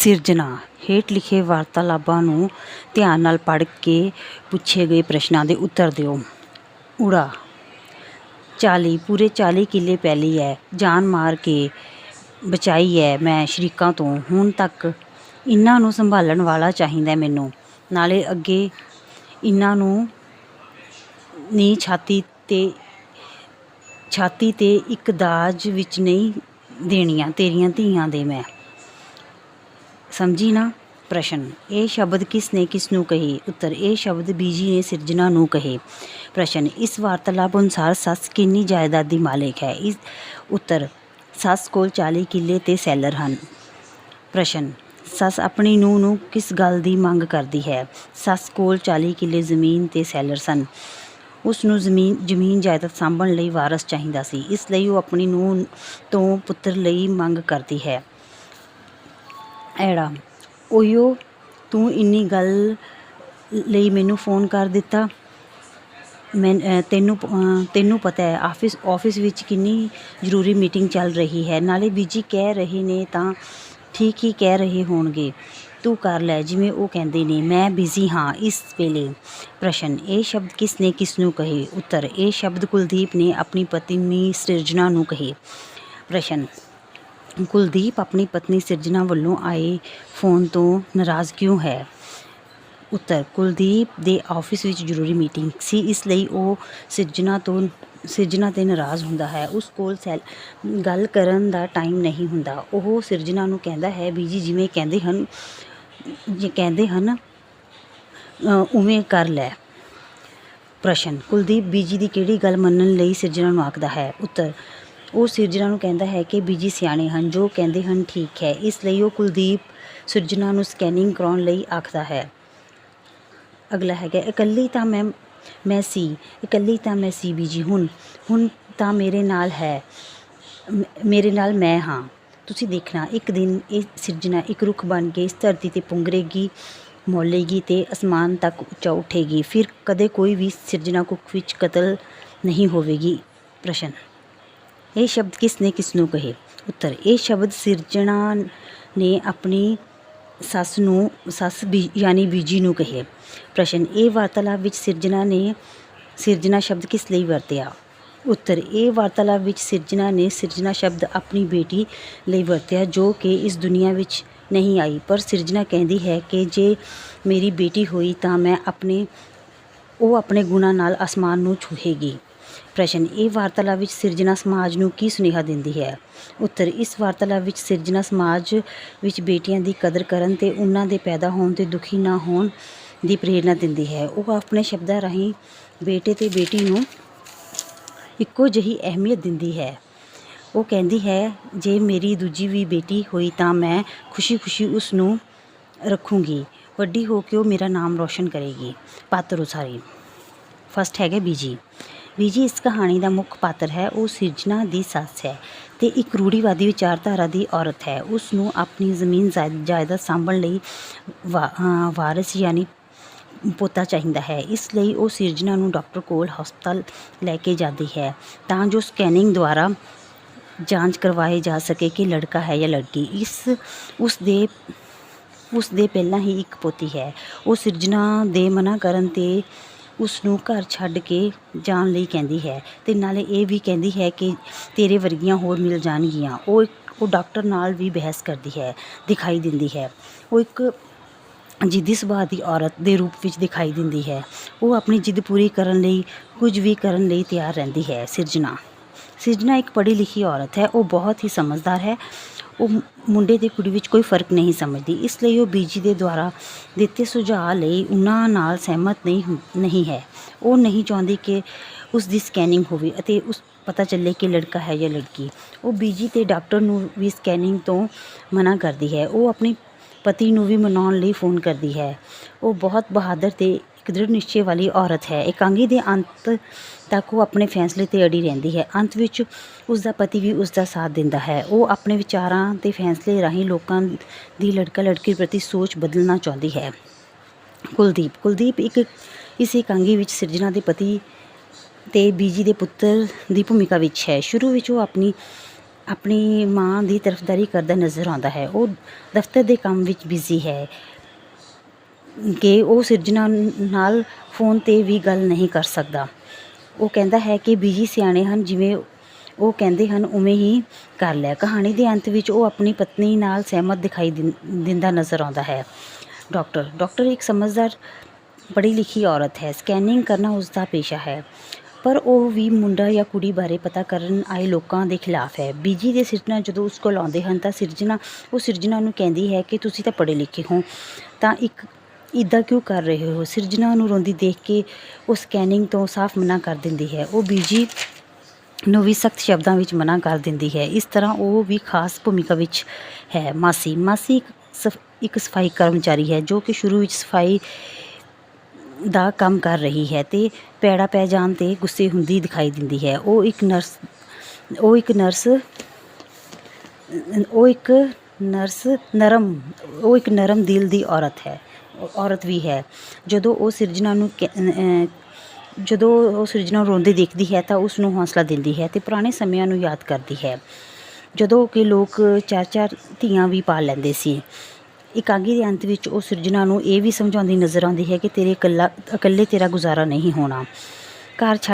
ਸਿਰਜਣਾ। ਹੇਠ ਲਿਖੇ ਵਾਰਤਾਲਾਪਾਂ ਨੂੰ ਧਿਆਨ ਨਾਲ ਪੜ੍ਹ ਕੇ ਪੁੱਛੇ ਗਏ ਪ੍ਰਸ਼ਨਾਂ ਦੇ ਉੱਤਰ ਦਿਓ। ਉੜਾ। 40 ਪੂਰੇ 40 ਕਿੱਲੇ ਪੈਲੀ ਹੈ ਜਾਨ ਮਾਰ ਕੇ ਬਚਾਈ ਹੈ ਮੈਂ ਸ਼ਰੀਕਾਂ ਤੋਂ। ਹੁਣ ਤੱਕ ਇਹਨਾਂ ਨੂੰ ਸੰਭਾਲਣ ਵਾਲਾ ਚਾਹੀਦਾ ਮੈਨੂੰ। ਨਾਲੇ ਅੱਗੇ ਇਹਨਾਂ ਨੂੰ ਨੀ ਛਾਤੀ ਤੇ ਛਾਤੀ ਤੇ ਇੱਕ ਦਾਜ ਵਿੱਚ ਨਹੀਂ ਦੇਣੀਆਂ। ਤੇਰੀਆਂ ਧੀਆਂ ਦੇ ਮੈਂ। ਸਮਝੀ ਨਾ ਪ੍ਰਸ਼ਨ। ਇਹ ਸ਼ਬਦ ਕਿਸ ਨੇ ਕਿਸ ਨੂੰ ਕਹੇ? ਉੱਤਰ, ਇਹ ਸ਼ਬਦ ਬੀਜੀ ਨੇ ਸਿਰਜਣਾ ਨੂੰ ਕਹੇ। ਪ੍ਰਸ਼ਨ, ਇਸ ਵਾਰਤਾਲਾਪ ਅਨੁਸਾਰ ਸੱਸ ਕਿੰਨੀ ਜਾਇਦਾਦ ਦੀ ਮਾਲਕ ਹੈ? ਇਸ ਉੱਤਰ, ਸੱਸ ਕੋਲ 40 ਕਿੱਲੇ ਤੇ ਸੈਲਰ ਹਨ। ਪ੍ਰਸ਼ਨ, ਸੱਸ ਆਪਣੀ ਨੂੰਹ ਨੂੰ ਕਿਸ ਗੱਲ ਦੀ ਮੰਗ ਕਰਦੀ ਹੈ? ਸੱਸ ਕੋਲ 40 ਕਿੱਲੇ ਜ਼ਮੀਨ ਤੇ ਸੈਲਰ ਸਨ। ਉਸ ਨੂੰ ਜ਼ਮੀਨ ਜ਼ਮੀਨ ਜਾਇਦਾਦ ਸਾਂਭਣ ਲਈ ਵਾਰਸ ਚਾਹੀਦਾ ਸੀ। ਇਸ ਲਈ ਉਹ ਆਪਣੀ ਨੂੰਹ ਤੋਂ ਪੁੱਤਰ ਲਈ ਮੰਗ ਕਰਦੀ ਹੈ। ਐੜਾ। ਓਇਓ ਤੂੰ ਇੰਨੀ ਗੱਲ ਲਈ ਮੈਨੂੰ ਫੋਨ ਕਰ ਦਿੱਤਾ। ਮੈਂ ਤੈਨੂੰ ਤੈਨੂੰ ਪਤਾ ਹੈ, ਆਫਿਸ ਆਫਿਸ ਵਿੱਚ ਕਿੰਨੀ ਜ਼ਰੂਰੀ ਮੀਟਿੰਗ ਚੱਲ ਰਹੀ ਹੈ। ਨਾਲੇ ਬੀਜੀ ਕਹਿ ਰਹੇ ਨੇ ਤਾਂ ਠੀਕ ਹੀ ਕਹਿ ਰਹੇ ਹੋਣਗੇ। ਤੂੰ ਕਰ ਲੈ, ਜਿਵੇਂ ਉਹ ਕਹਿੰਦੇ ਨੇ, ਮੈਂ ਬਿਜ਼ੀ ਹਾਂ ਇਸ ਵੇਲੇ। ਪ੍ਰਸ਼ਨ। ਇਹ ਸ਼ਬਦ ਕਿਸ ਨੇ ਕਿਸ ਨੂੰ ਕਹੇ? ਉੱਤਰ। ਇਹ ਸ਼ਬਦ ਕੁਲਦੀਪ ਨੇ ਆਪਣੀ ਪਤਨੀ ਸਿਰਜਣਾ ਨੂੰ ਕਹੇ। ਪ੍ਰਸ਼ਨ। ਕੁਲਦੀਪ ਆਪਣੀ ਪਤਨੀ ਸਿਰਜਣਾ ਵੱਲੋਂ ਆਏ ਫੋਨ ਤੋਂ ਨਾਰਾਜ਼ ਕਿਉਂ ਹੈ? ਉੱਤਰ, ਕੁਲਦੀਪ ਦੇ ਆਫਿਸ ਵਿੱਚ ਜ਼ਰੂਰੀ ਮੀਟਿੰਗ ਸੀ, ਇਸ ਲਈ ਉਹ ਸਿਰਜਣਾ ਤੋਂ, ਸਿਰਜਣਾ ਤੇ ਨਾਰਾਜ਼ ਹੁੰਦਾ ਹੈ। ਉਸ ਕੋਲ ਸੈਲ, ਗੱਲ ਕਰਨ ਦਾ ਟਾਈਮ ਨਹੀਂ ਹੁੰਦਾ। ਉਹ ਸਿਰਜਣਾ ਨੂੰ ਕਹਿੰਦਾ ਹੈ, ਬੀਜੀ, ਜਿਵੇਂ ਕਹਿੰਦੇ ਹਨ ਜੇ ਕਹਿੰਦੇ ਹਨ ਉਵੇਂ ਕਰ ਲੈ। ਪ੍ਰਸ਼ਨ, ਕੁਲਦੀਪ ਬੀਜੀ ਦੀ ਕਿਹੜੀ ਗੱਲ ਮੰਨਣ ਲਈ ਸਿਰਜਣਾ ਨੂੰ ਆਖਦਾ ਹੈ? ਉੱਤਰ ਉਹ ਸਿਰਜਣਾ ਨੂੰ ਕਹਿੰਦਾ ਹੈ ਕਿ ਬੀਜੀ ਸਿਆਣੇ ਹਨ, ਜੋ ਕਹਿੰਦੇ ਹਨ ਠੀਕ ਹੈ। ਇਸ ਲਈ ਉਹ ਕੁਲਦੀਪ ਸਿਰਜਣਾ ਨੂੰ ਸਕੈਨਿੰਗ ਕਰਾਉਣ ਲਈ ਆਖਦਾ ਹੈ। ਅਗਲਾ ਹੈਗਾ, ਇਕੱਲੀ ਤਾਂ ਮੈਂ ਮੈਂ ਸੀ, ਇਕੱਲੀ ਤਾਂ ਮੈਂ ਸੀ ਬੀਜੀ ਹੁਣ ਹੁਣ ਤਾਂ ਮੇਰੇ ਨਾਲ ਹੈ, ਮੇਰੇ ਨਾਲ ਮੈਂ ਹਾਂ। ਤੁਸੀਂ ਦੇਖਣਾ, ਇੱਕ ਦਿਨ ਇਹ ਸਿਰਜਣਾ ਇੱਕ ਰੁੱਖ ਬਣ ਕੇ ਇਸ ਧਰਤੀ ਤੇ ਪੁੰਗਰੇਗੀ, ਮੋਲੇਗੀ ਤੇ ਅਸਮਾਨ ਤੱਕ ਉੱਚਾ ਉੱਠੇਗੀ। ਫਿਰ ਕਦੇ ਕੋਈ ਵੀ ਸਿਰਜਣਾ ਕੁੱਖ ਵਿੱਚ ਕਤਲ ਨਹੀਂ ਹੋਵੇਗੀ। ਪ੍ਰਸ਼ਨ। ਇਹ ਸ਼ਬਦ ਕਿਸ ਨੇ ਕਿਸ ਨੂੰ ਕਹੇ? ਉੱਤਰ, ਇਹ ਸ਼ਬਦ ਸਿਰਜਣਾ ਨੇ ਆਪਣੀ ਸੱਸ ਨੂੰ, ਸੱਸ ਬੀ, ਯਾਨੀ ਬੀਜੀ ਨੂੰ ਕਹੇ। ਪ੍ਰਸ਼ਨ, ਇਹ ਵਾਰਤਾਲਾਪ ਵਿੱਚ ਸਿਰਜਣਾ ਨੇ, ਸਿਰਜਣਾ ਸ਼ਬਦ ਕਿਸ ਲਈ ਵਰਤਿਆ? ਉੱਤਰ, ਇਹ ਵਾਰਤਾਲਾਪ ਵਿੱਚ ਸਿਰਜਣਾ ਨੇ ਸਿਰਜਣਾ ਸ਼ਬਦ ਆਪਣੀ ਬੇਟੀ ਲਈ ਵਰਤਿਆ, ਜੋ ਕਿ ਇਸ ਦੁਨੀਆ ਵਿੱਚ ਨਹੀਂ ਆਈ। ਪਰ ਸਿਰਜਣਾ ਕਹਿੰਦੀ ਹੈ ਕਿ ਜੇ ਮੇਰੀ ਬੇਟੀ ਹੋਈ ਤਾਂ ਮੈਂ ਆਪਣੇ, ਉਹ ਆਪਣੇ ਗੁਣਾਂ ਨਾਲ ਅਸਮਾਨ ਨੂੰ ਛੂਹੇਗੀ। ਪ੍ਰਸ਼ਨ, ਇਹ ਵਾਰਤਾਲਾਪ ਵਿੱਚ ਸਿਰਜਣਾ ਸਮਾਜ ਨੂੰ ਕੀ ਸੁਨੇਹਾ ਦਿੰਦੀ ਹੈ? ਉੱਤਰ, ਇਸ ਵਾਰਤਾਲਾਪ ਵਿੱਚ ਸਿਰਜਣਾ ਸਮਾਜ ਵਿੱਚ ਬੇਟੀਆਂ ਦੀ ਕਦਰ ਕਰਨ ਤੇ ਉਹਨਾਂ ਦੇ ਪੈਦਾ ਹੋਣ ਤੇ ਦੁਖੀ ਨਾ ਹੋਣ ਦੀ ਪ੍ਰੇਰਣਾ ਦਿੰਦੀ ਹੈ। ਉਹ ਆਪਣੇ ਸ਼ਬਦਾਂ ਰਾਹੀਂ ਬੇਟੇ ਤੇ ਬੇਟੀ ਨੂੰ ਇੱਕੋ ਜਿਹੀ ਅਹਿਮੀਅਤ ਦਿੰਦੀ ਹੈ। ਉਹ ਕਹਿੰਦੀ ਹੈ, ਜੇ ਮੇਰੀ ਦੂਜੀ ਵੀ ਬੇਟੀ ਹੋਈ ਤਾਂ ਮੈਂ ਖੁਸ਼ੀ-ਖੁਸ਼ੀ ਉਸ ਨੂੰ ਰੱਖੂੰਗੀ। ਵੱਡੀ ਹੋ ਕੇ ਉਹ ਮੇਰਾ ਨਾਮ ਰੋਸ਼ਨ ਕਰੇਗੀ। ਪਾਤਰ ਉਸਾਰੀ। ਫਸਟ ਹੈਗਾ ਬੀਜੀ। ਬੀਜੀ ਇਸ ਕਹਾਣੀ ਦਾ ਮੁੱਖ ਪਾਤਰ ਹੈ ਉਹ ਸਿਰਜਣਾ ਦੀ ਸੱਸ ਹੈ ਤੇ ਇੱਕ ਰੂੜੀਵਾਦੀ ਵਿਚਾਰਧਾਰਾ ਦੀ ਔਰਤ ਹੈ। ਉਸ ਨੂੰ ਆਪਣੀ ਜ਼ਮੀਨ ਜਾਇ- ਜਾਇਦਾਦ ਸਾਂਭਣ ਲਈ ਵਾ- ਅ, ਵਾਰਿਸ ਯਾਨੀ ਪੋਤਾ ਚਾਹੀਦਾ ਹੈ। ਇਸ ਲਈ ਉਹ ਸਿਰਜਣਾ ਨੂੰ ਡਾਕਟਰ ਕੋਲ ਹਸਪਤਾਲ ਲੈ ਕੇ ਜਾਂਦੀ ਹੈ ਤਾਂ ਜੋ ਸਕੈਨਿੰਗ ਦੁਆਰਾ ਜਾਂਚ ਕਰਵਾਏ ਜਾ ਸਕੇ ਕਿ ਲੜਕਾ ਹੈ ਜਾਂ ਲੜਕੀ। ਇਸ ਉਸ ਦੇ ਉਸ ਦੇ ਪਹਿਲਾਂ ਹੀ ਇੱਕ ਪੋਤੀ ਹੈ। ਉਹ ਸਿਰਜਣਾ ਦੇ ਮਨਾ ਕਰਨ ਤੇ ਉਸ ਨੂੰ ਘਰ ਛੱਡ ਕੇ ਜਾਣ ਲਈ ਕਹਿੰਦੀ ਹੈ ਅਤੇ ਨਾਲੇ ਇਹ ਵੀ ਕਹਿੰਦੀ ਹੈ ਕਿ ਤੇਰੇ ਵਰਗੀਆਂ ਹੋਰ ਮਿਲ ਜਾਣਗੀਆਂ। ਉਹ ਇੱਕ- ਉਹ ਡਾਕਟਰ ਨਾਲ ਵੀ ਬਹਿਸ ਕਰਦੀ ਹੈ, ਦਿਖਾਈ ਦਿੰਦੀ ਹੈ। ਉਹ ਇੱਕ ਜਿੱਦੀ ਸੁਭਾਅ ਦੀ ਔਰਤ ਦੇ ਰੂਪ ਵਿੱਚ ਦਿਖਾਈ ਦਿੰਦੀ ਹੈ। ਉਹ ਆਪਣੀ ਜਿੱਦ ਪੂਰੀ ਕਰਨ ਲਈ, ਕੁਝ ਵੀ ਕਰਨ ਲਈ ਤਿਆਰ ਰਹਿੰਦੀ ਹੈ। ਸਿਰਜਣਾ। ਸਿਰਜਣਾ ਇੱਕ ਪੜ੍ਹੀ ਲਿਖੀ ਔਰਤ ਹੈ। ਉਹ ਬਹੁਤ ਹੀ ਸਮਝਦਾਰ ਹੈ। ਉਹ ਮੁੰਡੇ ਤੇ ਕੁੜੀ ਵਿੱਚ ਕੋਈ ਫ਼ਰਕ ਨਹੀਂ ਸਮਝਦੀ। ਇਸ ਲਈ ਉਹ ਬੀਜੀ ਦੇ ਦੁਆਰਾ ਦਿੱਤੇ ਸੁਝਾਅ ਲਈ ਉਹਨਾਂ ਨਾਲ ਸਹਿਮਤ ਨਹੀਂ ਹੁੰ- ਨਹੀਂ ਹੈ। ਉਹ ਨਹੀਂ ਚਾਹੁੰਦੀ ਕਿ ਉਸ ਦੀ ਸਕੈਨਿੰਗ ਹੋਵੇ ਅਤੇ ਉਸ ਪਤਾ ਚੱਲੇ ਕਿ ਲੜਕਾ ਹੈ ਜਾਂ ਲੜਕੀ। ਉਹ ਬੀਜੀ ਤੇ ਡਾਕਟਰ ਨੂੰ ਵੀ ਸਕੈਨਿੰਗ ਤੋਂ ਮਨਾ ਕਰਦੀ ਹੈ। ਉਹ ਆਪਣੀ ਪਤੀ ਨੂੰ ਵੀ ਮਨਾਉਣ ਲਈ ਫੋਨ ਕਰਦੀ ਹੈ। ਉਹ ਬਹੁਤ ਬਹਾਦਰ ਤੇ ਇੱਕ ਦ੍ਰਿੜ ਨਿਸ਼ਚੇ ਵਾਲੀ ਔਰਤ ਹੈ। ਇਕਾਂਗੀ ਦੇ ਅੰਤ ਤੱਕ ਉਹ ਆਪਣੇ ਫੈਸਲੇ ਤੇ ਅੜੀ ਰਹਿੰਦੀ ਹੈ। ਅੰਤ ਵਿੱਚ ਉਸ ਦਾ ਪਤੀ ਵੀ ਉਸ ਦਾ ਸਾਥ ਦਿੰਦਾ ਹੈ। ਉਹ ਆਪਣੇ ਵਿਚਾਰਾਂ ਤੇ ਫੈਸਲੇ ਰਾਹੀਂ ਲੋਕਾਂ ਦੀ ਲੜਕਾ ਲੜਕੀ ਪ੍ਰਤੀ ਸੋਚ ਬਦਲਣਾ ਚਾਹੁੰਦੀ ਹੈ। ਕੁਲਦੀਪ ਕੁਲਦੀਪ ਇੱਕ ਇਸ ਇਕਾਂਗੀ ਵਿੱਚ ਸਿਰਜਣਾ ਦੇ ਪਤੀ ਤੇ ਬੀਜੀ ਦੇ ਪੁੱਤਰ ਦੀ ਭੂਮਿਕਾ ਵਿੱਚ ਹੈ। ਸ਼ੁਰੂ ਵਿੱਚ ਉਹ ਆਪਣੀ ਆਪਣੀ ਮਾਂ ਦੀ ਤਰਫਦਾਰੀ ਕਰਦਾ ਨਜ਼ਰ ਆਉਂਦਾ ਹੈ। ਉਹ ਦਫ਼ਤਰ ਦੇ ਕੰਮ ਵਿੱਚ ਬਿਜ਼ੀ ਹੈ। ਕਿ ਉਹ ਸਿਰਜਣਾ ਨਾਲ ਫੋਨ 'ਤੇ ਵੀ ਗੱਲ ਨਹੀਂ ਕਰ ਸਕਦਾ। ਉਹ ਕਹਿੰਦਾ ਹੈ ਕਿ ਬੀਜੀ ਸਿਆਣੇ ਹਨ, ਜਿਵੇਂ ਉਹ ਕਹਿੰਦੇ ਹਨ, ਉਵੇਂ ਹੀ ਕਰ ਲਿਆ ਕਹਾਣੀ ਦੇ ਅੰਤ ਵਿੱਚ ਉਹ ਆਪਣੀ ਪਤਨੀ ਨਾਲ ਸਹਿਮਤ ਦਿਖਾਈ ਦਿੰ- ਦਿੰਦਾ ਨਜ਼ਰ ਆਉਂਦਾ ਹੈ। ਡਾਕਟਰ ਡਾਕਟਰ ਇੱਕ ਸਮਝਦਾਰ, ਪੜ੍ਹੀ ਲਿਖੀ ਔਰਤ ਹੈ। ਸਕੈਨਿੰਗ ਕਰਨਾ ਉਸ ਦਾ ਪੇਸ਼ਾ ਹੈ। ਪਰ ਉਹ ਵੀ ਮੁੰਡਾ ਜਾਂ ਕੁੜੀ ਬਾਰੇ ਪਤਾ ਕਰਨ ਆਏ ਲੋਕਾਂ ਦੇ ਖਿਲਾਫ ਹੈ। ਬੀਜੀ ਦੇ ਸਿਰਜਣਾ ਜਦੋਂ ਉਸ ਕੋਲ ਆਉਂਦੇ ਹਨ ਤਾਂ ਸਿਰਜਣਾ, ਉਹ ਸਿਰਜਣਾ ਨੂੰ ਕਹਿੰਦੀ ਹੈ ਕਿ ਤੁਸੀਂ ਤਾਂ ਪੜ੍ਹੇ ਲਿਖੇ ਹੋ, ਤਾਂ ਇੱਕ ਇੱਦਾਂ ਕਿਉਂ ਕਰ ਰਹੇ ਹੋ? ਸਿਰਜਣਾ ਨੂੰ ਰੋਂਦੀ ਦੇਖ ਕੇ ਉਹ ਸਕੈਨਿੰਗ ਤੋਂ ਸਾਫ਼ ਮਨਾ ਕਰ ਦਿੰਦੀ ਹੈ। ਉਹ ਬੀਜੀ ਨੂੰ ਵੀ ਸਖਤ ਸ਼ਬਦਾਂ ਵਿੱਚ ਮਨਾ ਕਰ ਦਿੰਦੀ ਹੈ। ਇਸ ਤਰ੍ਹਾਂ ਉਹ ਵੀ ਖਾਸ ਭੂਮਿਕਾ ਵਿੱਚ ਹੈ। ਮਾਸੀ ਮਾਸੀ ਇੱਕ ਸਫ- ਇੱਕ ਸਫ਼ਾਈ ਕਰਮਚਾਰੀ ਹੈ ਜੋ ਕਿ ਸ਼ੁਰੂ ਵਿੱਚ ਸਫ਼ਾਈ ਦਾ ਕੰਮ ਕਰ ਰਹੀ ਹੈ ਤੇ ਪੈੜਾ ਪੈ ਜਾਣ ਤੇ ਗੁੱਸੇ ਹੁੰਦੀ ਦਿਖਾਈ ਦਿੰਦੀ ਹੈ। ਉਹ ਇੱਕ ਨਰਸ, ਉਹ ਇੱਕ ਨਰਸ ਉਹ ਇੱਕ ਨਰਸ ਨਰਮ, ਉਹ ਇੱਕ ਨਰਮ ਦਿਲ ਦੀ ਔਰਤ ਹੈ। ਔਰਤ ਵੀ ਹੈ। ਜਦੋਂ ਉਹ ਸਿਰਜਣਾ ਨੂੰ ਕਹਿ- ਜਦੋਂ ਉਹ ਸਿਰਜਣਾ ਰੋਂਦੇ ਦੇਖਦੀ ਹੈ ਤਾਂ ਉਸ ਨੂੰ ਹੌਸਲਾ ਦਿੰਦੀ ਹੈ ਤੇ ਪੁਰਾਣੇ ਸਮਿਆਂ ਨੂੰ ਯਾਦ ਕਰਦੀ ਹੈ। ਜਦੋਂ ਕਿ ਲੋਕ ਚਾਰ ਚਾਰ ਧੀਆਂ ਵੀ ਪਾਲ ਲੈਂਦੇ ਸੀ। ਇਕਾਗੀ ਦੇ ਅੰਤ ਵਿੱਚ ਉਹ ਸਿਰਜਣਾ ਨੂੰ ਇਹ ਵੀ ਸਮਝਾਉਂਦੀ ਨਜ਼ਰ ਆਉਂਦੀ ਹੈ ਕਿ ਤੇਰੇ ਇਕੱਲਾ, ਇਕੱਲੇ ਤੇਰਾ ਗੁਜ਼ਾਰਾ ਨਹੀਂ ਹੋਣਾ। ਘਰ ਛੱਡ